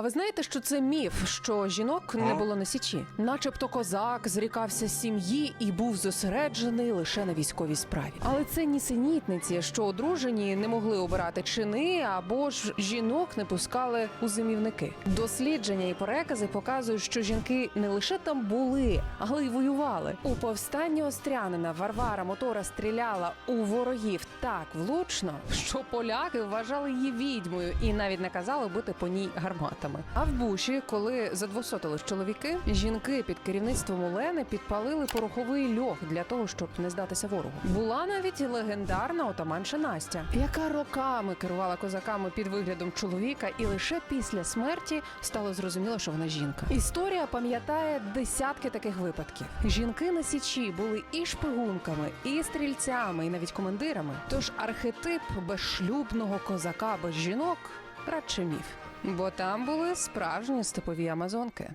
А ви знаєте, що це міф, що жінок не було на січі? Начебто козак зрікався сім'ї і був зосереджений лише на військовій справі. Але це нісенітниці, що одружені не могли обирати чини або ж жінок не пускали у зимівники. Дослідження і перекази показують, що жінки не лише там були, але й воювали. У повстанні Острянина Варвара Мотора стріляла у ворогів так влучно, що поляки вважали її відьмою і навіть наказали бити по ній гарматами. А в буші, коли задвосотились чоловіки, жінки під керівництвом Олени підпалили пороховий льох для того, щоб не здатися ворогу. Була навіть легендарна отаманша Настя, яка роками керувала козаками під виглядом чоловіка, і лише після смерті стало зрозуміло, що вона жінка. Історія пам'ятає десятки таких випадків. Жінки на січі були і шпигунками, і стрільцями, і навіть командирами. Тож архетип безшлюбного козака без жінок радше міф. Бо там були справжні степові амазонки.